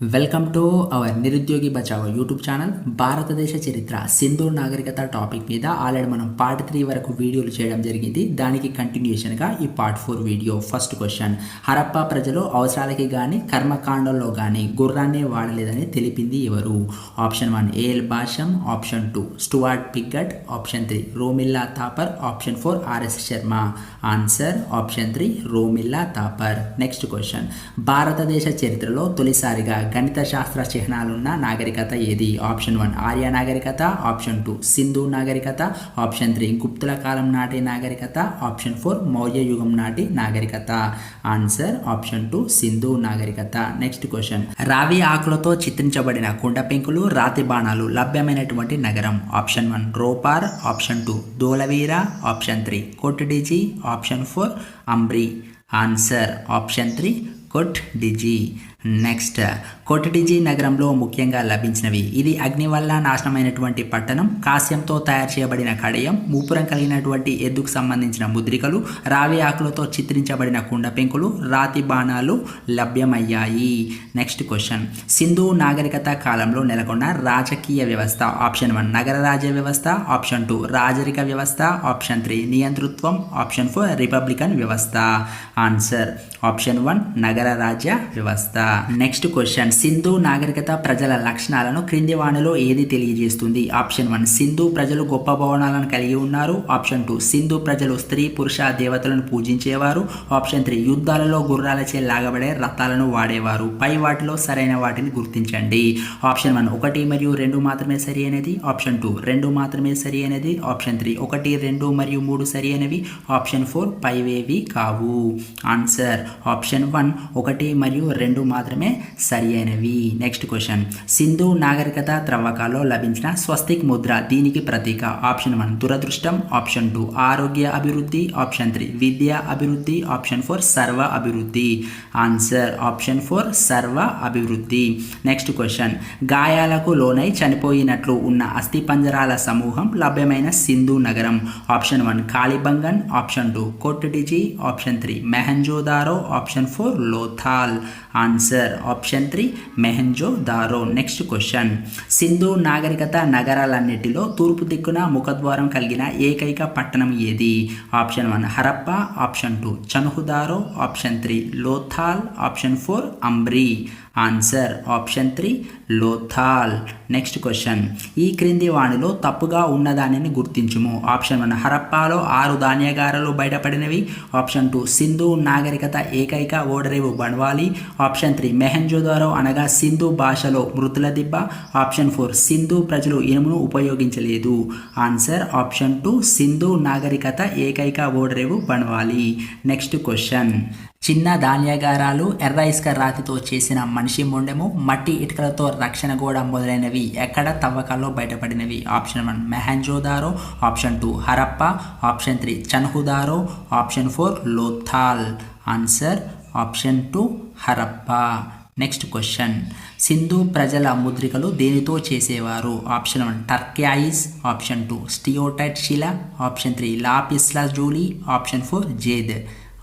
Welcome to our నిరుద్యోగి Bachao YouTube channel భారతదేశ చరిత్ర సింధు నాగరికత టాపిక్ మీద ఆల్రెడీ మనం పార్ట్ త్రీ వరకు వీడియోలు చేయడం జరిగింది. దానికి కంటిన్యూషన్గా ఈ part four video first question Harappa ప్రజలు అవసరాలకి కానీ కర్మకాండంలో కానీ గుర్రాన్ని వాడలేదని తెలిపింది ఎవరు? Option one A L Basham option two Stuart Piggott option three Romila Thapar option four R S Sharma answer option three Romila Thapar next question భారతదేశ చరిత్రలో తొలిసారిగా గణిత శాస్త్ర చిహ్నాలున్న నాగరికత ఏది? ఆప్షన్ వన్ ఆర్య నాగరికత ఆప్షన్ టూ సింధు నాగరికత ఆప్షన్ త్రీ గుప్తుల కాలం నాటి నాగరికత ఆప్షన్ ఫోర్ మౌర్య యుగం నాటి నాగరికత. ఆన్సర్ ఆప్షన్ టూ సింధు నాగరికత. Next question. రావి ఆకులతో చిత్రించబడిన కుండ పెంకులు రాతి బాణాలు లభ్యమైనటువంటి నగరం? Option one Ropar option two Dholavira option three Kot Diji option four Amri. Answer option three Kot Diji next కొటిడిజీ నగరంలో ముఖ్యంగా లభించినవి. ఇది అగ్ని వల్ల నాశనమైనటువంటి పట్టణం. కాశ్యంతో తయారు చేయబడిన కడయం మూపురం కలిగినటువంటి ఎద్దుకు సంబంధించిన ముద్రికలు రావి ఆకులతో చిత్రించబడిన కుండ పెంకులు రాతి బాణాలు లభ్యమయ్యాయి. నెక్స్ట్ క్వశ్చన్ సింధు నాగరికత కాలంలో నెలకొన్న రాజకీయ వ్యవస్థ. ఆప్షన్ వన్ నగర రాజ్య వ్యవస్థ. ఆప్షన్ టూ రాజరిక వ్యవస్థ. ఆప్షన్ త్రీ నియంతృత్వం. ఆప్షన్ ఫోర్ రిపబ్లికన్ వ్యవస్థ. ఆన్సర్ ఆప్షన్ వన్ నగర రాజ్య వ్యవస్థ. నెక్స్ట్ క్వశ్చన్ సింధు నాగరికత ప్రజల లక్షణాలను క్రింది వాణిలో ఏది తెలియజేస్తుంది? ఆప్షన్ వన్ సింధు ప్రజలు గొప్ప భవనాలను కలిగి ఉన్నారు. ఆప్షన్ టూ సింధు ప్రజలు స్త్రీ పురుష దేవతలను పూజించేవారు. ఆప్షన్ త్రీ యుద్ధాలలో గుర్రాలచే లాగబడే రథాలను వాడేవారు. పై వాటిలో సరైన వాటిని గుర్తించండి. ఆప్షన్ వన్ ఒకటి మరియు రెండు మాత్రమే సరి అనేది ఆప్షన్ టూ రెండు మాత్రమే సరి అయినది. ఆప్షన్ త్రీ ఒకటి రెండు మరియు మూడు సరి అయినవి. ఆప్షన్ ఫోర్ పైవేవి కావు. ఆన్సర్ ఆప్షన్ వన్ ఒకటి మరియు రెండు మాత్రమే సరి అయినవి నెక్స్ట్ క్వశ్చన్ సింధు నాగరికత త్రవ్వకాల్లో లభించిన స్వస్తిక్ ముద్ర దీనికి ప్రతీక. ఆప్షన్ వన్ దురదృష్టం. ఆప్షన్ టూ ఆరోగ్య అభివృద్ధి. ఆప్షన్ త్రీ విద్య అభివృద్ధి. ఆప్షన్ ఫోర్ సర్వ అభివృద్ధి. ఆన్సర్ ఆప్షన్ ఫోర్ సర్వ అభివృద్ధి. నెక్స్ట్ క్వశ్చన్ గాయాలకు లోనై చనిపోయినట్లు ఉన్న అస్థిపంజరాల సమూహం లభ్యమైన సింధు నగరం. Option one Kalibangan. Option two Kot Diji option three Mohenjodaro. Option four Lothal. Answer option three Mohenjo Daro next question Sindhu నాగరికత నగరాలన్నిటిలో తూర్పు దిక్కున ముఖద్వారం కలిగిన ఏకైక పట్టణం ఏది? Option one Harappa option two Chanhudaro option three Lothal option four Amri answer option three Lothal next question ఈ క్రింది వాణిలో తప్పుగా ఉన్నదానిని గుర్తించుము. ఆప్షన్ వన్ హరప్పాలో ఆరు ధాన్యగారాలు బయటపడినవి. ఆప్షన్ టూ సింధు నాగరికత ఏకైక ఓడరేవు బణవాలి. ఆప్షన్ త్రీ మెహంజోదారో అనగా సింధు భాషలో మృతుల దిబ్బ. ఆప్షన్ ఫోర్ సింధు ప్రజలు ఇనుమును ఉపయోగించలేదు. ఆన్సర్ ఆప్షన్ టూ సింధు నాగరికత ఏకైక ఓడరేవు బణవాలి. నెక్స్ట్ క్వశ్చన్ చిన్న ధాన్యాగారాలు ఎర్ర ఇసుక రాతితో చేసిన మనిషి మొండెము మట్టి ఇటుకలతో రక్షణ గోడ మొదలైనవి ఎక్కడ తవ్వకాల్లో బయటపడినవి? Option one Mohenjodaro. Option two Harappa. Option three Chanhudaro. Option four Lothal. Answer option two Harappa. Next question Sindhu ప్రజల ముద్రికలు దేనితో చేసేవారు? Option one turquoise. Option two steatite శిల. Option three lapis lazuli. Option four jade.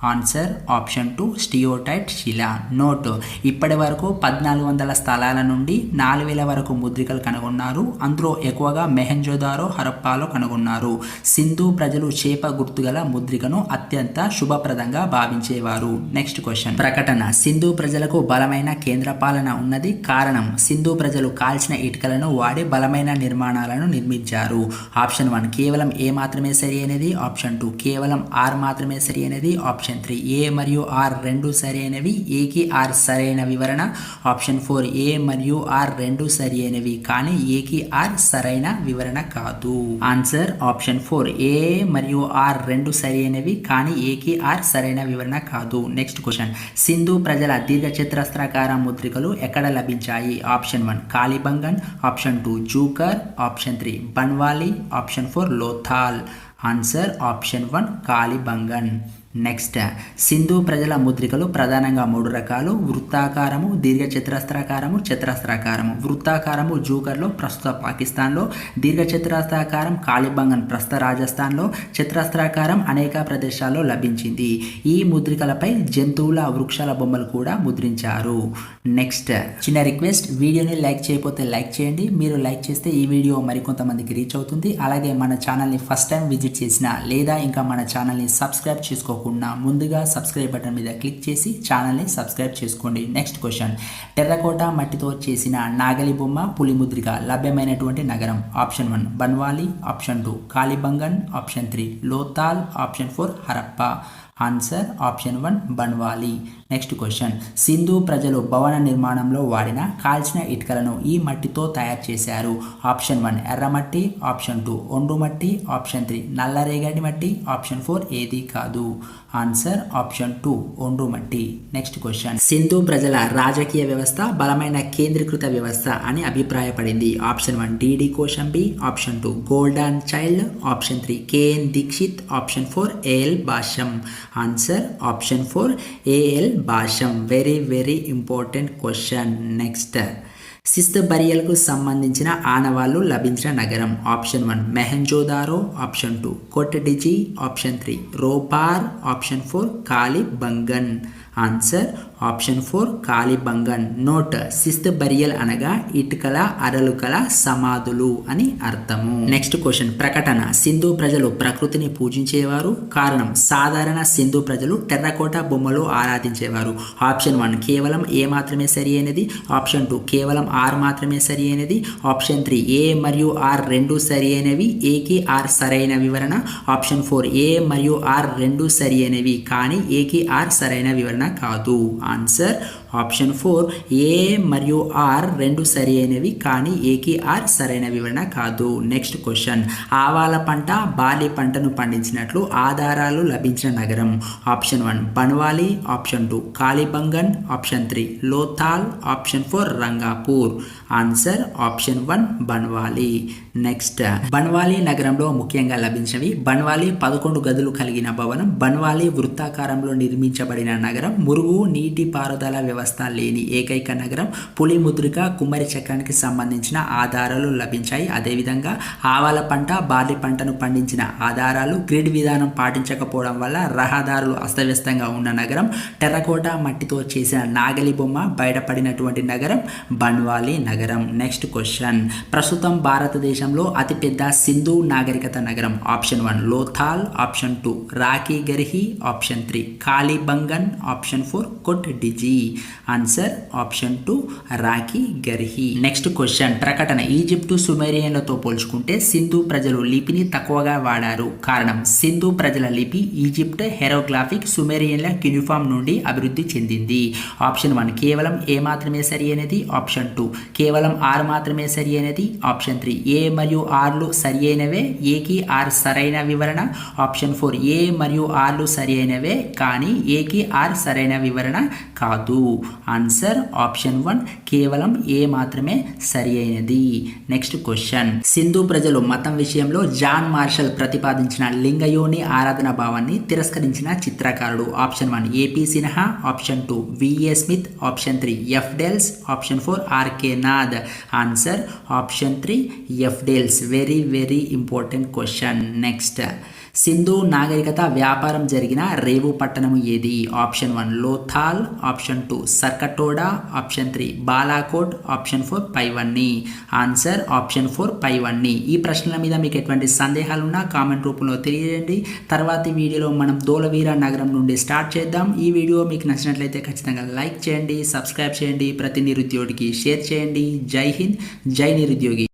Answer option two steatite శిలా. Note. ఇప్పటి వరకు పద్నాలుగు వందల స్థలాల నుండి నాలుగు వేల వరకు ముద్రికలు కనుగొన్నారు. అందులో ఎక్కువగా మెహంజోదారో హరప్పాలో కనుగొన్నారు. సింధు ప్రజలు చేప గుర్తుగల ముద్రికను అత్యంత శుభప్రదంగా భావించేవారు. Next question. ప్రకటన. సింధు ప్రజలకు బలమైన కేంద్ర పాలన ఉన్నది కారణం. సింధు ప్రజలు కాల్చిన ఇటుకలను వాడి బలమైన నిర్మాణాలను నిర్మించారు. ఆప్షన్ వన్ కేవలం ఏ మాత్రమే సరి అనేది ఆప్షన్ టూ కేవలం ఆర్ మాత్రమే సరి అనేది ఆప్షన్ ఆప్షన్ త్రీ ఏ మరియు ఆర్ రెండు సరైనవి ఏకి ఆర్ సరైన వివరణ. ఆప్షన్ ఫోర్ ఏ మరియు ఆర్ రెండు సరి అయినవి కానీ ఏకి ఆర్ సరైన వివరణ కాదు. ఆన్సర్ ఆప్షన్ ఫోర్ ఏ మరియు ఆర్ రెండు సరైనవి కానీ ఏకి ఆర్ సరైన వివరణ కాదు. నెక్స్ట్ క్వశ్చన్ సింధు ప్రజల దీర్ఘచతురస్రాకార ముద్రికలు ఎక్కడ లభించాయి? Option one Kalibangan. Option two Jhukar. Option three Banawali. Option four Lothal. Answer option one Kalibangan next Sindhu ప్రజల ముద్రికలు ప్రధానంగా మూడు రకాలు. వృత్తాకారము దీర్ఘ చతురస్త్రాకారము చతురస్రాకారము. వృత్తాకారము జూకర్లో ప్రస్తుత పాకిస్తాన్లో. దీర్ఘ చతురస్రాకారం కాళిబంగన్ ప్రస్తుత రాజస్థాన్లో. చతురస్రాకారం అనేక ప్రదేశాల్లో లభించింది. ఈ ముద్రికలపై జంతువుల వృక్షాల బొమ్మలు కూడా ముద్రించారు. నెక్స్ట్ చిన్న రిక్వెస్ట్ వీడియోని లైక్ చేయకపోతే లైక్ చేయండి. మీరు లైక్ చేస్తే ఈ వీడియో మరికొంతమందికి రీచ్ అవుతుంది. అలాగే మన ఛానల్ని ఫస్ట్ టైం విజిట్ చేసిన లేదా ఇంకా మన ఛానల్ని సబ్స్క్రైబ్ చేసుకో చేసుకోకుండా ముందుగా సబ్స్క్రైబ్ బటన్ మీద క్లిక్ చేసి ఛానల్ని సబ్స్క్రైబ్ చేసుకోండి. నెక్స్ట్ క్వశ్చన్ టెర్రకోట మట్టితో చేసిన నాగలి బొమ్మ పులిముద్రిక లభ్యమైనటువంటి నగరం. Option one Banawali. Option two Kalibangan option three Lothal. Option four Harappa. Answer option one Banawali next question Sindhu ప్రజలు భవన నిర్మాణంలో వాడిన కాల్చిన ఇటుకలను ఈ మట్టితో తయారు చేశారు. ఆప్షన్ వన్ ఎర్రమట్టి ఆప్షన్ టూ ఒండ్రు మట్టి. ఆప్షన్ త్రీ నల్లరేగడి మట్టి. ఆప్షన్ ఫోర్ ఏది కాదు. ఆన్సర్ ఆప్షన్ టూ ఒండ్రుమట్టి నెక్స్ట్ క్వశ్చన్ సింధు ప్రజల రాజకీయ వ్యవస్థ బలమైన కేంద్రీకృత వ్యవస్థ అని అభిప్రాయపడింది. Option one D D Kosambi option two Gordon Childe option three K N Dikshit option four A L Basham answer option four A L Basham very very important question next cist బరియల్కు సంబంధించిన ఆనవాళ్ళు లభించిన నగరం. Option one Mohenjodaro. Option two Kot Diji option three Ropar. Option four Kalibangan answer option four Kalibangan note cist burial అనగా ఇటుకల అరలుకల సమాధులు అని అర్థము. Next question ప్రకటన. సింధు ప్రజలు ప్రకృతిని పూజించేవారు. కారణం సాధారణ సింధు ప్రజలు టెర్రకోట బొమ్మలు ఆరాధించేవారు. ఆప్షన్ వన్ కేవలం ఏ మాత్రమే సరి అయినది? ఆప్షన్ టూ కేవలం ఆర్ మాత్రమే సరి అయినది? ఆప్షన్ త్రీ ఏ మరియు ఆర్ రెండు సరి అయినవి? ఏకి ఆర్ సరైన వివరణ? ఆప్షన్ ఫోర్ ఏ మరియు ఆర్ రెండు సరి అయినవి? కానీ ఏకి ఆర్ సరైన వివరణ కాదు. ఆన్సర్ ఆప్షన్ ఫోర్ ఏ మరియు ఆర్ రెండు సరి అయినవి కానీ ఏకి ఆర్ సరైన వివరణ కాదు. నెక్స్ట్ క్వశ్చన్ ఆవాల పంట బాలి పంటను పండించినట్లు ఆధారాలు లభించిన నగరం. Option one Banawali. Option two Kalibangan option three Lothal. Option four Rangpur. Answer option one Banawali. Next Banawali నగరంలో ముఖ్యంగా లభించినవి బన్వాలి పదకొండు గదులు కలిగిన భవనం బన్వాలి వృత్తాకారంలో నిర్మించబడిన నగరం మురుగు నీటి పారుదల వ్యవస్థ లేని ఏకైక నగరం పులి ముద్రిక కుమ్మరి చక్రానికి సంబంధించిన ఆధారాలు లభించాయి. అదేవిధంగా ఆవాల పంట బార్లీ పంటను పండించిన ఆధారాలు గ్రిడ్ విధానం పాటించకపోవడం వల్ల రహదారులు అస్తవ్యస్తంగా ఉన్న నగరం టెర్రకోట మట్టితో చేసిన నాగలి బొమ్మ బయటపడినటువంటి నగరం బన్వాలి నగరం. Next question. ప్రస్తుతం భారతదేశంలో అతిపెద్ద సింధు నాగరికత నగరం option one Lothal option two Rakhi Garhi option three Kalibangan option four Kot Diji answer option two Rakhi Garhi next question ప్రకటన. ఈజిప్టు సుమేరియన్లతో పోల్చుకుంటే సింధు ప్రజలు లిపిని తక్కువగా వాడారు. కారణం సింధు ప్రజల లిపి ఈజిప్ట్ హెరోగ్రాఫిక్ సుమేరియన్ల క్యూనిఫామ్ నుండి అభివృద్ధి చెందింది. ఆప్షన్ వన్ కేవలం ఏ మాత్రమే సరి అయినది. ఆప్షన్ టూ కేవలం ఆర్ మాత్రమే సరి అయినది. ఆప్షన్ త్రీ ఏ మరియు ఆర్లు సరి అయినవే. ఏకి ఆర్ సరైన వివరణ. ఆప్షన్ ఫోర్ ఏ మరియు ఆర్లు సరి అయినవే. కానీ ఏకి ఆర్ సరైన వివరణ కాదు. ఆన్సర్ ఆప్షన్ వన్ కేవలం ఏ మాత్రమే సరి అయినది నెక్స్ట్ క్వశ్చన్ సింధు ప్రజలు మతం విషయంలో జాన్ మార్షల్ ప్రతిపాదించిన లింగయోని ఆరాధన భావాన్ని తిరస్కరించిన చిత్రకారుడు. Option one A P Sinha option two V A Smith option three F Dales option four R K Nath answer option three F Dales very very important question next Sindhu నాగరికత వ్యాపారం జరిగిన రేవు పట్టణం ఏది? Option one Lothal option two Surkotada option three Balakot option four పైవన్నీ. Answer option four పైవన్నీ. ఈ ప్రశ్నల మీద మీకు ఎటువంటి సందేహాలున్నా కామెంట్ రూపంలో తెలియజేయండి. తర్వాతి వీడియోలో మనం దోలవీర నగరం నుండి స్టార్ట్ చేద్దాం. ఈ వీడియో మీకు నచ్చినట్లయితే ఖచ్చితంగా లైక్ చేయండి సబ్స్క్రైబ్ చేయండి ప్రతి నిరుద్యోగికి షేర్ చేయండి. జై హింద్ జై నిరుద్యోగి.